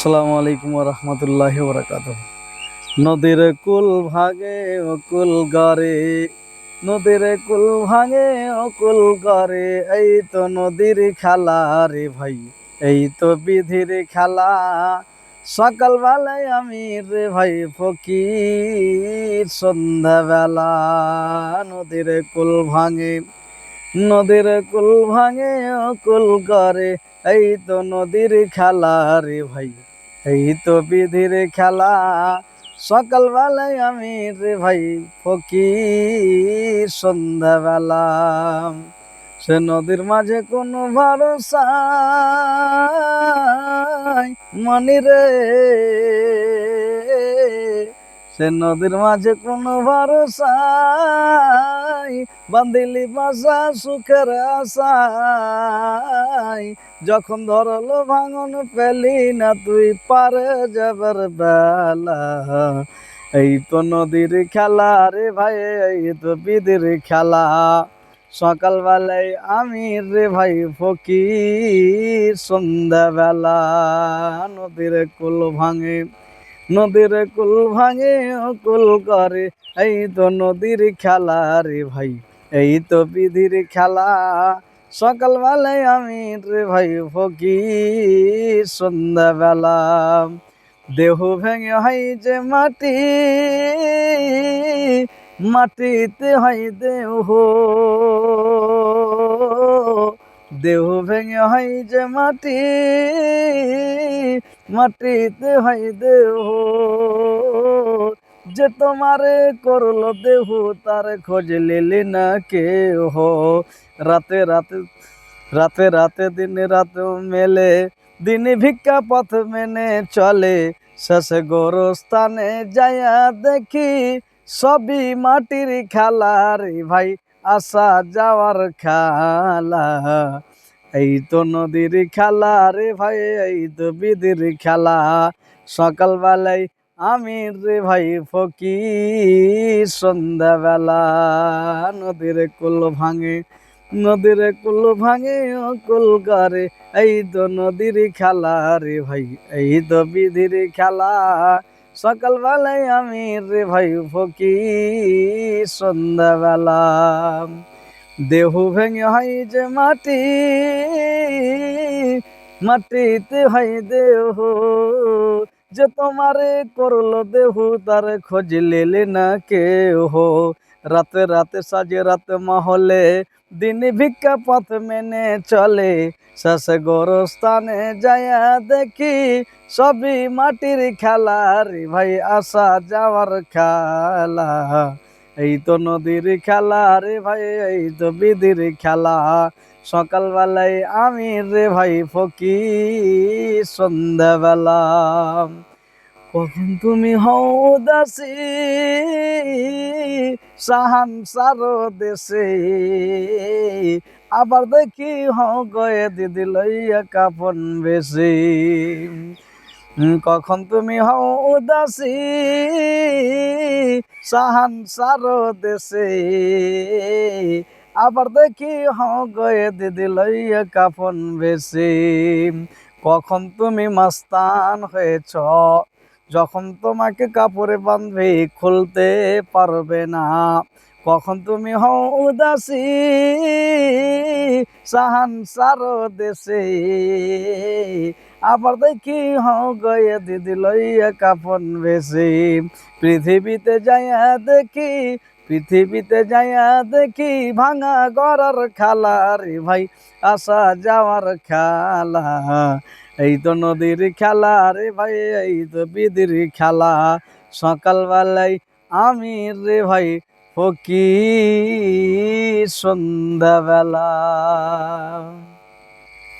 আসসালামু আলাইকুম রহমতুল্লাহ বরাকাত নদীর কুল ভাঙে ও কুল গড়ে নদীর কুল ভাঙে ও কুল গড়ে এই তো নদীর খেলা রে ভাই, এই তো বিধির খেলা। সকালবেলায় আমি রে ভাই ফকির, সন্ধ্যাবেলা নদীর কুল ভাঙে, নদীর কুল ভাঙে ও কুল করে এই তো নদীর খেলা রে ভাই। এই তো বিধির খেলা, সকালবেলায় আমি রে ভাই ফকির সন্ধ্যাবেলা। সে নদীর মাঝে কোনো ভরসা মানি রে সে নদীর মাঝে কোনো ভরসাই বান্দিলি বাসা সুখের আশাই। যখন ধরলো ভাঙন পেলি না, তুই পারে যাবার বেলা। এই তো নদীর খেলা রে ভাই, এই তো বিদির খেলা। সকালবেলায় আমি রে ভাই ফকির, সন্ধ্যাবেলা নদীর কুল ভাঙে। নদীর কুল ভাঙে, কুল করে। এই তো নদীর খেলা রে ভাই, এই তো বিধির খেলা। সকালবেলায় আমি রে ভাই ফকি সন্ধ্যাবেলা দেহ ভেঙে হয় যে মাটি, মাটিতে হয় দেহ। দেহ ভেঙে হয় যে মাটি মাটিতে হয় দেহ যে তোমারে করল দেহ, তার খোঁজ লিলি না কেহ। রাতে রাতে রাতে রাতে দিনে রাতে মেলে, দিনে ভিক্ষা পথ মেনে চলে। শেষে গোরস্থানে যায়া দেখি সবই মাটির খেলা রে ভাই, আসা যাওয়ার খেলা। এই তো নদীর খেলা রে ভাই, এই তো বিদির খেলা। সকালবেলায় আমি রে ভাই, ফকির সন্ধ্যাবেলা। নদীর কুল ভাঙে, নদীর কুল ভাঙে, ও কুল করে এই তো নদীর খেলা রে ভাই, এই তো বিধির খেলা। সকালবেলায় আমি রে ভাই, ফকির সন্ধ্যাবেলা। দেহ ভেঙে হয় যে মাটি, মাটিতে হয় দেহ। যে তোমারে করল দেহ, তার খোঁজ লেলে না কেহ। রাতে রাতে সাজে রাতে মহলে দিন ভিক্ষা পথ মেনে চলে। শেষে গোরস্থানে যায়া দেখি সবই মাটির খেলা। রে ভাই, আসা যাওয়ার খেলা। এই তো নদীর খেলা রে ভাই, এই তো বিদির খেলা। সকালবেলায় আমি রে ভাই ফকি সন্ধ্যাবেলা। কখন তুমি হও দাসী সাহান সারো দেশে। আবার দেখি হও গয়ে দিদি লইয়া কাপন বেশি। কখন তুমি হও উদাসী? সাহান সার দেশে। আবার দেখি হও গয়ে দিদি লইয়া কাফন বেশি। কখন তুমি মাস্তান হয়েছ? যখন তোমাকে কাপড়ে বাঁধবে, খুলতে পারবে না। কখন তুমি হও উদাসী সাহান সারো দেশে। আবার দেখি হও গয়ে দিদি লইয়া কাপন বেশি। পৃথিবীতে যাইয়া দেখি, পৃথিবীতে যাইয়া দেখি ভাঙা গড়ার খালা রে ভাই, আসা যাওয়ার খেলা। এই তো নদীর খেলা রে ভাই, এই তো বিদির খেলা। সকালবেলায় আমি রে ভাই ফকি সন্ধ্যাবেলা।